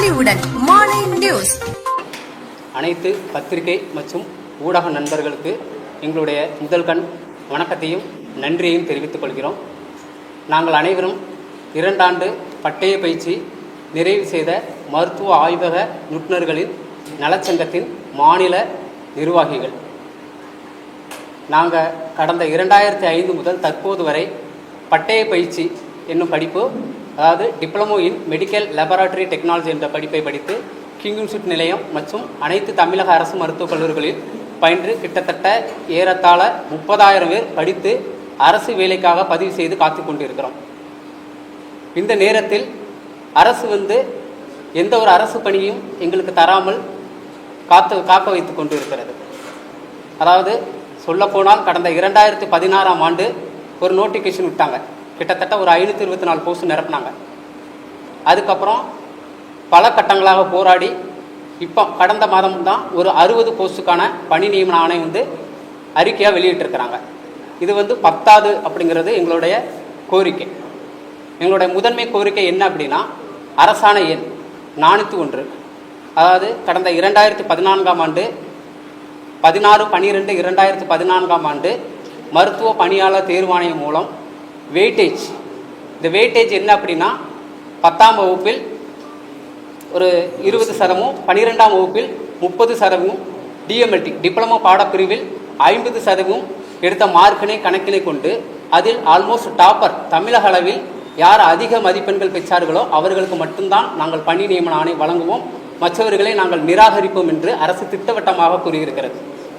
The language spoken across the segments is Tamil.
நியூஸ். அனைத்து பத்திரிகை மற்றும் ஊடக நண்பர்களுக்கு எங்களுடைய முதல் கண் வணக்கத்தையும் நன்றியையும் தெரிவித்துக் கொள்கிறோம். நாங்கள் அனைவரும் இரண்டாண்டு பட்டய பயிற்சி நிறைவு செய்த மருத்துவ ஆய்வக நிபுணர்களின் நலச்சங்கத்தின் மாநில நிர்வாகிகள். நாங்கள் கடந்த இரண்டாயிரத்தி ஐந்து முதல் தற்போது வரை பட்டய பயிற்சி என்னும் படிப்பு அதாவது diploma in medical laboratory technology என்ற படிப்பை படித்து கிங் இன்ஸ்டியூட் நிலையம் மற்றும் அனைத்து தமிழக அரசு மருத்துவக் கல்லூரிகளில் பயின்று கிட்டத்தட்ட ஏறத்தாழ முப்பதாயிரம் பேர் படித்து அரசு வேலைக்காக பதிவு செய்து காத்து கொண்டிருக்கிறோம். இந்த நேரத்தில் அரசு வந்து எந்த ஒரு அரசு பணியும் எங்களுக்கு தராமல் காத்து காக்க வைத்து கொண்டு இருக்கிறது அதாவது சொல்லப்போனால் கடந்த இரண்டாயிரத்தி பதினாறாம் ஆண்டு ஒரு நோட்டிஃபிகேஷன் விட்டாங்க. கிட்டத்தட்ட ஒரு ஐநூற்றி இருபத்தி நாலு போஸ்ட் நிரப்புனாங்க. அதுக்கப்புறம் பல கட்டங்களாக போராடி இப்போ கடந்த மாதம் தான் ஒரு அறுபது போஸ்ட்டுக்கான பணி நியமன ஆணையம் வந்து அறிக்கையாக வெளியிட்டிருக்கிறாங்க. இது வந்து பத்தாது அப்படிங்கிறது எங்களுடைய கோரிக்கை. எங்களுடைய முதன்மை கோரிக்கை என்ன அப்படின்னா அரசாணை எண் நானூற்றி ஒன்று. அதாவது கடந்த இரண்டாயிரத்தி பதினான்காம் ஆண்டு பதினாறு பன்னிரெண்டு இரண்டாயிரத்தி பதினான்காம் ஆண்டு மருத்துவ பணியாளர் தேர்வாணையம் மூலம் வெயிட்டேஜ் இந்த வெயிட்டேஜ் என்ன அப்படின்னா பத்தாம் வகுப்பில் ஒரு இருபது சதமும் பன்னிரெண்டாம் வகுப்பில் முப்பது சதவீதமும் டிஎம்எல்டி டிப்ளமோ பாடப்பிரிவில் ஐம்பது சதவீதம் எடுத்த மார்க்கினை கணக்கினை கொண்டு அதில் ஆல்மோஸ்ட் டாப்பர் தமிழக அளவில் யார் அதிக மதிப்பெண்கள் பெற்றார்களோ அவர்களுக்கு மட்டும்தான் நாங்கள் பணி நியமன ஆணை வழங்குவோம். மற்றவர்களை நாங்கள் நிராகரிப்போம் என்று அரசு திட்டவட்டமாக கூறியிருக்கிறது.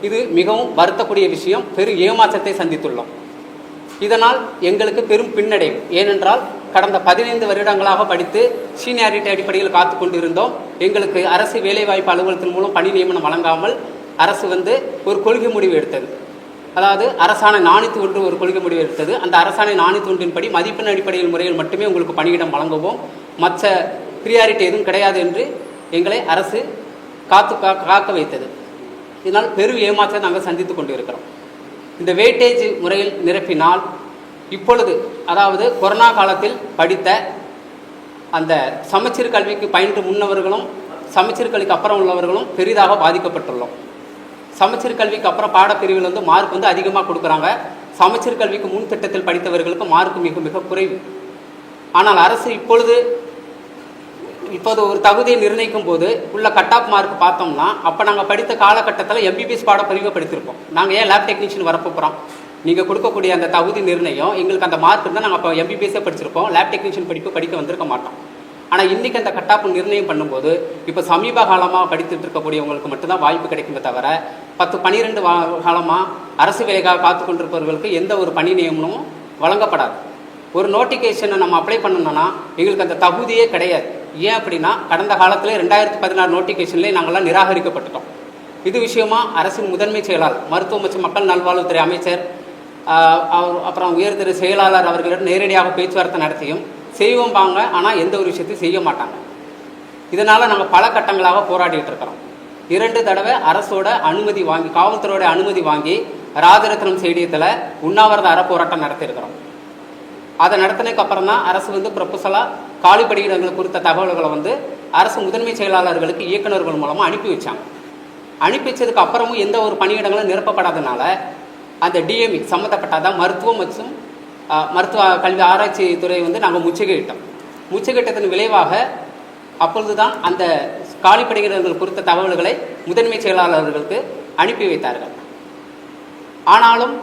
இது மிகவும் வருத்தக்கூடிய விஷயம். பெரும் ஏமாற்றத்தை சந்தித்துள்ளோம். இதனால் எங்களுக்கு பெரும் பின்னடைவு. ஏனென்றால் கடந்த பதினைந்து வருடங்களாக படித்து சீனியாரிட்டி அடிப்படையில் காத்து கொண்டிருந்தோம். எங்களுக்கு அரசு வேலைவாய்ப்பு அலுவலகத்தின் மூலம் பணி நியமனம் வழங்காமல் அரசு வந்து ஒரு கொள்கை முடிவு எடுத்தது. அதாவது அரசாணை நானூற்றி ஒன்று ஒரு கொள்கை முடிவு எடுத்தது. அந்த அரசாணை நானூற்றி ஒன்றின்படி மதிப்பெண் அடிப்படையில் முறையில் மட்டுமே உங்களுக்கு பணியிடம் வழங்குவோம். மற்ற ப்ரியாரிட்டி எதுவும் கிடையாது என்று எங்களை அரசு காத்து கா- காக்க வைத்தது. இதனால் பெரும் ஏமாற்றத்தை நாங்கள் சந்தித்து கொண்டிருக்கிறோம். இந்த வெயிட்டேஜ் முறையில் நிரப்பினால் இப்பொழுது அதாவது கொரோனா காலத்தில் படித்த அந்த சமச்சீர் கல்விக்கு பயின்று முன்னவர்களும் சமச்சீர் கல்விக்கு அப்புறம் உள்ளவர்களும் பெரிதாக பாதிக்கப்பட்டுள்ளோம். சமச்சீர் கல்விக்கு அப்புறம் பாடப்பிரிவில் வந்து மார்க் வந்து அதிகமாக கொடுக்குறாங்க. சமச்சீர் கல்விக்கு முன் திட்டத்தில் படித்தவர்களுக்கு மார்க் மிக மிக குறைவு. ஆனால் அரசு இப்பொழுது இப்போது ஒரு தகுதியை நிர்ணயிக்கும் போது உள்ள கட் ஆஃப் மார்க் பார்த்தோம்னா அப்போ நாங்கள் படித்த காலகட்டத்தில் எம்பிபிஎஸ் பாடப்பிரிவை படித்திருப்போம் நாங்கள் ஏன் லேப் டெக்னீஷியன் வரப்போகிறோம் நீங்கள் கொடுக்கக்கூடிய அந்த தகுதி நிர்ணயம் எங்களுக்கு அந்த மார்க் இருந்தால் நாங்கள் அப்போ எம்பிபிஎஸ்ஸே படிச்சிருப்போம். லேப் டெக்னீஷியன் படிப்பு படிக்க வந்திருக்க மாட்டோம். ஆனால் இன்றைக்கி அந்த கட் ஆஃப் நிர்ணயம் பண்ணும்போது இப்போ சமீப காலமாக படித்துட்டு இருக்கக்கூடியவங்களுக்கு மட்டும்தான் வாய்ப்பு கிடைக்குமே தவிர பத்து பன்னிரெண்டு வா காலமாக அரசு வேலைக்காக பார்த்து கொண்டிருப்பவர்களுக்கு எந்த ஒரு பணி நியமனமும் வழங்கப்படாது. ஒரு நோட்டிஃபிகேஷனை நம்ம அப்ளை பண்ணணும்னா எங்களுக்கு அந்த தகுதியே கிடையாது. ஏன் அப்படின்னா கடந்த காலத்தில் ரெண்டாயிரத்தி பதினாறு நோட்டிஃபிகேஷன்லேயே நாங்கள்லாம் நிராகரிக்கப்பட்டுட்டோம். இது விஷயமா அரசின் முதன்மை செயலாளர் மருத்துவ மற்றும் மக்கள் நல்வாழ்வுத்துறை அமைச்சர் அவர் அப்புறம் உயர்திரு செயலாளர் அவர்களிடம் நேரடியாக பேச்சுவார்த்தை நடத்தியும் செய்வோம் பாங்க ஆனால் எந்த ஒரு விஷயத்தையும் செய்ய மாட்டாங்க. இதனால் நாங்கள் பல கட்டங்களாக போராடிட்டு இருக்கிறோம் இரண்டு தடவை அரசோட அனுமதி வாங்கி காவல்துறையோட அனுமதி வாங்கி ராஜரத்னம் ஸ்டேடியத்தில் உண்ணாவிரத அறப்போராட்டம் நடத்தியிருக்கிறோம். அதை நடத்தினதுக்கு அப்புறம் தான் அரசு வந்து ப்ரொபோசலாக காலி பணியிடங்கள் குறித்த தகவல்களை வந்து அரசு முதன்மை செயலாளர்களுக்கு இயக்குநர்கள் மூலமாக அனுப்பி வச்சாங்க. அனுப்பி வச்சதுக்கு அப்புறமும் எந்த ஒரு பணியிடங்களும் நிரப்பப்படாதனால அந்த டிஎம்இ சம்மந்தப்பட்டாதான் மருத்துவம் மற்றும் மருத்துவ கல்வி ஆராய்ச்சி துறை வந்து நாங்கள் முச்சகையிட்டோம் முச்சகிட்டத்தின் விளைவாக அப்பொழுது தான் அந்த காலி பணியிடங்கள் குறித்த தகவல்களை முதன்மை செயலாளர்களுக்கு அனுப்பி வைத்தார்கள். ஆனாலும்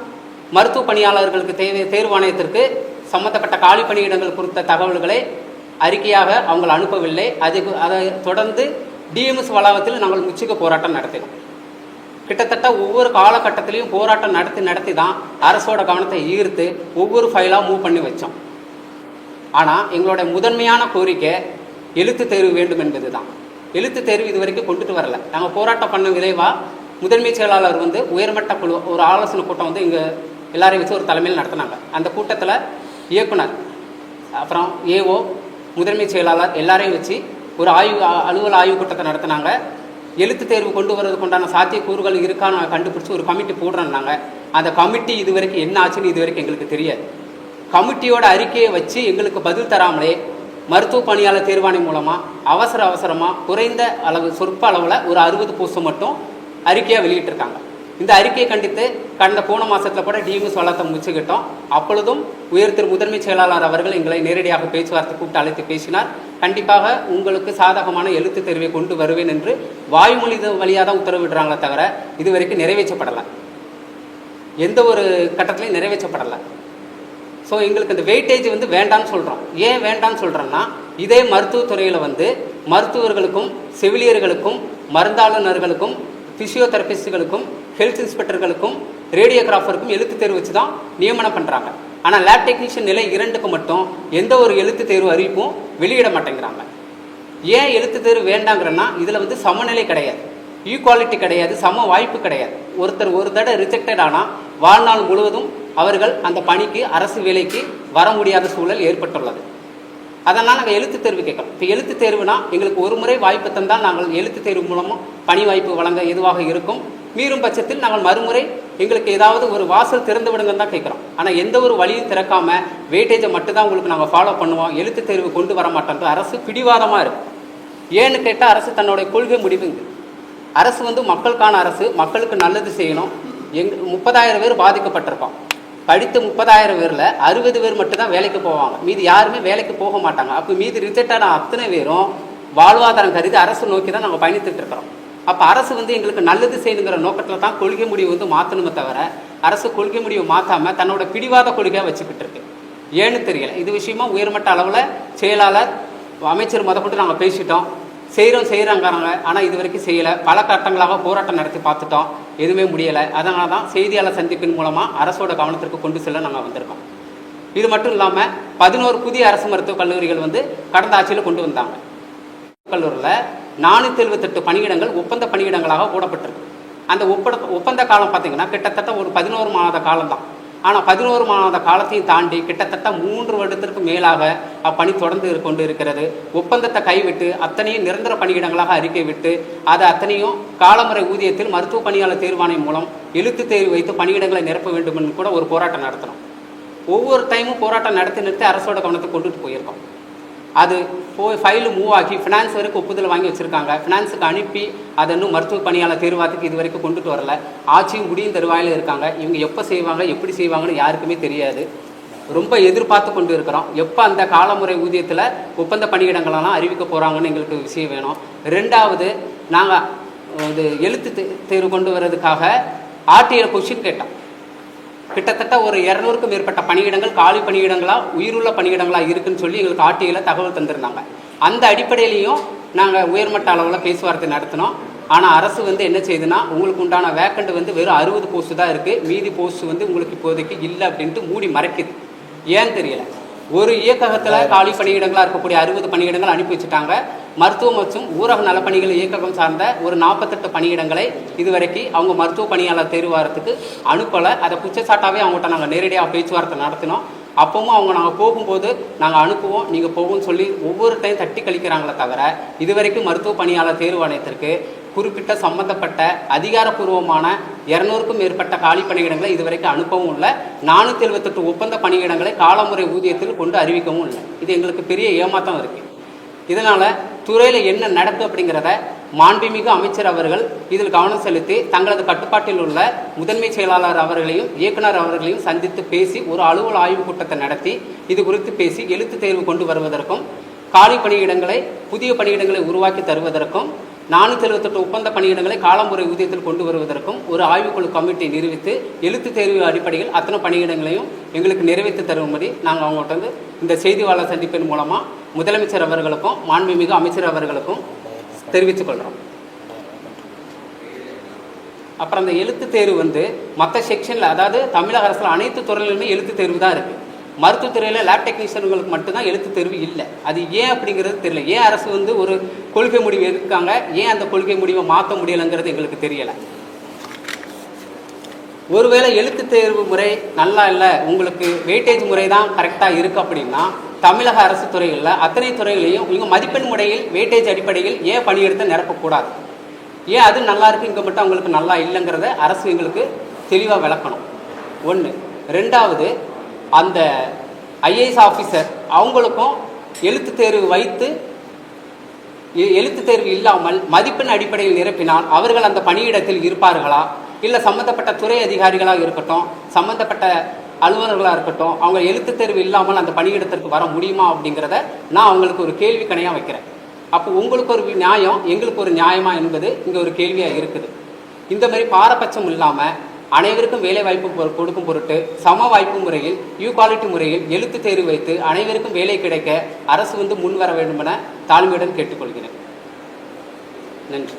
மருத்துவ பணியாளர்களுக்கு தேவை தேர்வாணையத்திற்கு சம்பந்தப்பட்ட காலி பணியிடங்கள் குறித்த தகவல்களை அறிக்கையாக அவங்களை அனுப்பவில்லை. அதுக்கு அதை தொடர்ந்து டிஎம்எஸ் வளாகத்தில் நாங்கள் முச்சுக்க போராட்டம் நடத்தினோம். கிட்டத்தட்ட ஒவ்வொரு காலகட்டத்திலையும் போராட்டம் நடத்தி நடத்தி தான் அரசோட கவனத்தை ஈர்த்து ஒவ்வொரு ஃபைலாக மூவ் பண்ணி வச்சோம். ஆனால் எங்களோட முதன்மையான கோரிக்கை எழுத்து தேர்வு வேண்டும் என்பது தான். எழுத்து தேர்வு இது வரைக்கும் கொண்டுட்டு வரல. நாங்கள் போராட்டம் பண்ண விளைவாக முதன்மை செயலாளர் வந்து உயர்மட்ட குழு ஒரு ஆலோசனை கூட்டம் வந்து இங்கே எல்லாரையும் வச்சு ஒரு தலைமையில் நடத்தினாங்க. அந்த கூட்டத்தில் இயக்குனர் அப்புறம் ஏஓ முதன்மை செயலாளர் எல்லாரையும் வச்சு ஒரு ஆய்வு அலுவல் ஆய்வு கூட்டத்தை நடத்தினாங்க. எழுத்து தேர்வு கொண்டு வரதுக்கு உண்டான சாத்தியக்கூறுகள் இருக்கான்னு கண்டுபிடிச்சி ஒரு கமிட்டி போடுறோம்னாங்க அந்த கமிட்டி இது வரைக்கும் என்ன ஆச்சுன்னு இது வரைக்கும் எங்களுக்கு தெரியாது. கமிட்டியோட அறிக்கையை வச்சு எங்களுக்கு பதில் தராமலே மருத்துவ பணியாளர் தேர்வாணை மூலமாக அவசர அவசரமாக குறைந்த அளவு சொற்ப அளவில் ஒரு அறுபது போஸ்ட் மட்டும் அறிக்கையாக வெளியிட்டிருக்காங்க. இந்த அறிக்கையை கண்டித்து கடந்த போன மாசத்துல கூட டிஎம்எஸ் வளத்தை முடிச்சுக்கிட்டோம் அப்பொழுதும் உயர் திரு முதன்மை செயலாளர் அவர்கள் எங்களை நேரடியாக பேச்சுவார்த்தை கூப்பிட்டு அழைத்து பேசினார். கண்டிப்பாக உங்களுக்கு சாதகமான எழுத்து தெரிவை கொண்டு வருவேன் என்று வாய்மொழி வழியாக தான் உத்தரவிடுறாங்களே தவிர இதுவரைக்கும் நிறைவேற்றப்படலை. எந்த ஒரு கட்டத்திலையும் நிறைவேற்றப்படலை. ஸோ எங்களுக்கு இந்த வெயிட்டேஜ் வந்து வேண்டாம்னு சொல்கிறோம் ஏன் வேண்டாம்னு சொல்கிறோன்னா இதே மருத்துவத்துறையில் வந்து மருத்துவர்களுக்கும் செவிலியர்களுக்கும் மருந்தாளுநர்களுக்கும் ஃபிசியோதெரபிஸ்டுகளுக்கும் ஹெல்த் இன்ஸ்பெக்டர்களுக்கும் ரேடியோகிராஃபருக்கும் எழுத்து தேர்வு வச்சு தான் நியமனம் பண்ணுறாங்க ஆனால் லேப் டெக்னீஷியன் நிலை இரண்டுக்கு மட்டும் எந்த ஒரு எழுத்து தேர்வு அறிவிப்பும் வெளியிட மாட்டேங்கிறாங்க. ஏன் எழுத்து தேர்வு வேண்டாங்கிறன்னா இதில் வந்து சமநிலை கிடையாது. ஈக்குவாலிட்டி கிடையாது சம வாய்ப்பு கிடையாது. ஒருத்தர் ஒரு தடவை ரிஜெக்டட் ஆனால் வாழ்நாள் முழுவதும் அவர்கள் அந்த பணிக்கு அரசு வேலைக்கு வர முடியாத சூழல் ஏற்பட்டுள்ளது. அதனால் நாங்கள் எழுத்து தேர்வு கேட்குறோம். இப்போ எழுத்து தேர்வுனா எங்களுக்கு ஒரு முறை வாய்ப்பு தந்தால் நாங்கள் எழுத்து தேர்வு மூலமாக பணி வாய்ப்பு வழங்க எதுவாக இருக்கும்? மீறும் பட்சத்தில் நாங்கள் மறுமுறை எங்களுக்கு ஏதாவது ஒரு வாசல் திறந்து விடுங்கன்னு தான் கேட்குறோம். ஆனால் எந்த ஒரு வழியும் திறக்காமல் வெயிட்டேஜை மட்டும்தான் உங்களுக்கு நாங்கள் ஃபாலோ பண்ணுவோம். எழுத்து தேர்வு கொண்டு வர மாட்டோம். அரசு பிடிவாதமாக இருக்குது ஏன்னு கேட்டால் அரசு தன்னுடைய கொள்கை முடிவுங்க அரசு வந்து மக்களுக்கான அரசு. மக்களுக்கு நல்லது செய்யணும். எங் முப்பதாயிரம் பேர் பாதிக்கப்பட்டிருக்கோம். படித்த முப்பதாயிரம் பேரில் அறுபது பேர் மட்டும்தான் வேலைக்கு போவாங்க. மீதி யாருமே வேலைக்கு போக மாட்டாங்க. அப்போ மீதி ரிஜெக்டான அத்தனை பேரும் வாழ்வாதாரம் கருதி அரசு நோக்கி தான் நாங்கள் பயணித்துட்டு இருக்கிறோம். அப்போ அரசு வந்து எங்களுக்கு நல்லது செய்யணுங்கிற நோக்கத்தில் தான் கொள்கை முடிவு வந்து மாற்றணுமே தவிர அரசு கொள்கை முடிவு மாற்றாமல் தன்னோட பிடிவாத கொள்கையாக வச்சுக்கிட்டு இருக்கு. ஏன்னு தெரியல. இது விஷயமா உயர்மட்ட அளவில் செயலாளர் அமைச்சர் முதற்கொண்டு நாங்கள் பேசிட்டோம். செய்கிறோம் செய்கிறாங்கிறாங்க ஆனால் இது வரைக்கும் செய்யலை. பல கட்டங்களாக போராட்டம் நடத்தி பார்த்துட்டோம். எதுவுமே முடியலை. அதனால தான் செய்தியாளர் சந்திப்பின் மூலமாக அரசோட கவனத்திற்கு கொண்டு செல்ல நாங்கள் வந்திருக்கோம். இது மட்டும் இல்லாமல் பதினோரு புதிய அரசு மருத்துவக் கல்லூரிகள் வந்து கடந்த ஆட்சியில் கொண்டு வந்தாங்க. கல்லூரியில் நானூற்றி எழுபத்தெட்டு பணியிடங்கள் ஒப்பந்த பணியிடங்களாக போடப்பட்டிருக்கு. அந்த ஒப்பட ஒப்பந்த காலம் பார்த்தீங்கன்னா கிட்டத்தட்ட ஒரு பதினோரு மாத காலம் தான் ஆனால் பதினோரு மாத காலத்தையும் தாண்டி கிட்டத்தட்ட மூன்று வருடத்திற்கு மேலாக அப்பணி தொடர்ந்து கொண்டு இருக்கிறது. ஒப்பந்தத்தை கைவிட்டு அத்தனையும் நிரந்தர பணியிடங்களாக அறிக்கை விட்டு அதை அத்தனையும் காலமுறை ஊதியத்தில் மருத்துவ பணியாளர் தேர்வாணையம் மூலம் எழுத்து தேர்வு வைத்து பணியிடங்களை நிரப்ப வேண்டும் என்று கூட ஒரு போராட்டம் நடத்தினோம் ஒவ்வொரு டைமும் போராட்டம் நடத்தி நிறுத்தி அரசோட கவனத்தை கொண்டுட்டு போயிருக்கோம். அது போய் ஃபைலு மூவ் ஆகி ஃபினான்ஸ் வரைக்கும் ஒப்புதல் வாங்கி வச்சுருக்காங்க. ஃபினான்ஸுக்கு அனுப்பி அதை இன்னும் மருத்துவ பணியாளர் தேர்வாத்துக்கு இது வரைக்கும் கொண்டுட்டு வரல. ஆட்சியும் முடியும் தருவாயில் இருக்காங்க. இவங்க எப்போ செய்வாங்க எப்படி செய்வாங்கன்னு யாருக்குமே தெரியாது. ரொம்ப எதிர்பார்த்து கொண்டு இருக்கிறோம். எப்போ அந்த காலமுறை ஊதியத்தில் ஒப்பந்த பணியிடங்களெல்லாம் அறிவிக்க போகிறாங்கன்னு எங்களுக்கு விஷயம் வேணும். ரெண்டாவது நாங்கள் இது எழுத்து தே- தேர்வு கொண்டு வர்றதுக்காக ஆர்டிஐ கொஷின் கேட்டோம். கிட்டத்தட்ட ஒரு இரநூறுக்கும் மேற்பட்ட பணியிடங்கள் காலி பணியிடங்களா உயிருள்ள பணியிடங்களா இருக்குன்னு சொல்லி எங்களுக்கு ஆர்டிஐயில் தகவல் தந்திருந்தாங்க. அந்த அடிப்படையிலையும் நாங்கள் உயர்மட்ட அளவில் பேச்சுவார்த்தை நடத்தினோம். ஆனால் அரசு வந்து என்ன செய்யுதுன்னா உங்களுக்கு உண்டான வேக்கண்ட் வந்து வெறும் அறுபது போஸ்ட் தான் இருக்குது மீதி போஸ்ட் வந்து உங்களுக்கு இப்போதைக்கு இல்லை அப்படின்ட்டு மூடி மறைக்குது. ஏன் தெரியல. ஒரு இயக்ககத்தில் காலி பணியிடங்களாக இருக்கக்கூடிய அறுபது பணியிடங்கள் அனுப்பி வச்சுட்டாங்க. மருத்துவ மற்றும் ஊரக நலப்பணிகள் இயக்ககம் சார்ந்த ஒரு நாற்பத்தெட்டு பணியிடங்களை இதுவரைக்கும் அவங்க மருத்துவ பணியாளர் தேர்வாரத்துக்கு அனுப்பலை. அதை குற்றச்சாட்டாவே அவங்ககிட்ட நாங்கள் நேரடியாக பேச்சுவார்த்தை நடத்தினோம். அப்பவும் அவங்க நாங்கள் போகும்போது நாங்கள் அனுப்புவோம். நீங்கள் போகும்னு சொல்லி ஒவ்வொரு டைம் தட்டி கழிக்கிறாங்களே தவிர இதுவரைக்கும் மருத்துவ பணியாளர் தேர்வு ஆணையத்திற்கு குறிப்பிட்ட சம்பந்தப்பட்ட அதிகாரப்பூர்வமான இரநூறுக்கும் மேற்பட்ட காலி பணியிடங்களை இதுவரைக்கும் அனுப்பவும் இல்லை. நானூற்றி எழுபத்தெட்டு ஒப்பந்த பணியிடங்களை காலமுறை ஊதியத்தில் கொண்டு அறிவிக்கவும் இல்லை. இது எங்களுக்கு பெரிய ஏமாத்தம் இருக்குது இதனால் துறையில் என்ன நடக்கும் அப்படிங்கிறத மாண்புமிகு அமைச்சர் அவர்கள் இதில் கவனம் செலுத்தி தங்களது கட்டுப்பாட்டில் உள்ள முதன்மை செயலாளர் அவர்களையும் இயக்குனர் அவர்களையும் சந்தித்து பேசி ஒரு அலுவல் ஆய்வுக் கூட்டத்தை நடத்தி இது குறித்து பேசி எழுத்து தேர்வு கொண்டு வருவதற்கும் காலி பணியிடங்களை புதிய பணியிடங்களை உருவாக்கி தருவதற்கும் நானூற்றி எழுபத்தெட்டு ஒப்பந்த பணியிடங்களை காலமுறை ஊதியத்தில் கொண்டு வருவதற்கும் ஒரு ஆய்வுக்குழு கமிட்டி நிறுவித்து எழுத்து தேர்வு அடிப்படையில் அத்தனை பணியிடங்களையும் எங்களுக்கு நிறைவேற்றி தரும்படி நாங்கள் அவங்கள்ட்ட வந்து இந்த செய்தியாளர் சந்திப்பின் மூலமாக முதலமைச்சர் அவர்களுக்கும் மாண்புமிகு அமைச்சர் அவர்களுக்கும் தெரிவித்துக் கொள்கிறோம். அப்புறம் அந்த எழுத்து தேர்வு வந்து மற்ற செக்ஷனில் அதாவது தமிழக அரசில் அனைத்து துறையிலுமே எழுத்து தேர்வு தான் இருக்குது மருத்துவத்துறையில் லேப் டெக்னீஷியன்களுக்கு மட்டும்தான் எழுத்து தேர்வு இல்லை. அது ஏன் அப்படிங்கிறது தெரியல. ஏன் அரசு வந்து ஒரு கொள்கை முடிவு எடுக்காங்க ஏன் அந்த கொள்கை முடிவை மாற்ற முடியலைங்கிறது எங்களுக்கு தெரியலை. ஒருவேளை எழுத்து தேர்வு முறை நல்லா இல்லை உங்களுக்கு வெயிட்டேஜ் முறை தான் கரெக்டாக இருக்குது அப்படின்னா தமிழக அரசு துறைகளில் அத்தனை துறைகளையும் இவங்க மதிப்பெண் முறையில் வெயிட்டேஜ் அடிப்படையில் ஏன் பணியிடத்தை நிரப்பக்கூடாது? ஏன் அது நல்லா இருக்கு இங்கே மட்டும் அவங்களுக்கு நல்லா இல்லைங்கிறத அரசு எங்களுக்கு தெளிவாக விளக்கணும். ஒன்று ரெண்டாவது அந்த ஐஏஎஸ் ஆஃபீஸர் அவங்களுக்கும் எழுத்து தேர்வு வைத்து எ- தேர்வு இல்லாமல் மதிப்பெண் அடிப்படையில் நிரப்பினால் அவர்கள் அந்த பணியிடத்தில் இருப்பார்களா? இல்லை சம்மந்தப்பட்ட துறை அதிகாரிகளாக இருக்கட்டும் சம்மந்தப்பட்ட அலுவலர்களாக இருக்கட்டும் அவங்க எழுத்துத் தேர்வு இல்லாமல் அந்த பணியிடத்திற்கு வர முடியுமா அப்படிங்கிறத நான் அவங்களுக்கு ஒரு கேள்வி கணையாக வைக்கிறேன். அப்போ உங்களுக்கு ஒரு நியாயம் எங்களுக்கு ஒரு நியாயமா என்பது இங்கே ஒரு கேள்வியாக இருக்குது. இந்த மாதிரி பாரபட்சம் இல்லாமல் அனைவருக்கும் வேலை வாய்ப்பு கொடுக்கும் பொருட்டு சம வாய்ப்பு முறையில் ஈக்குவாலிட்டி முறையில் எழுத்து தேர்வு வைத்து அனைவருக்கும் வேலை கிடைக்க அரசு வந்து முன் வர வேண்டும் என தாழ்மையுடன் கேட்டுக்கொள்கிறேன். நன்றி.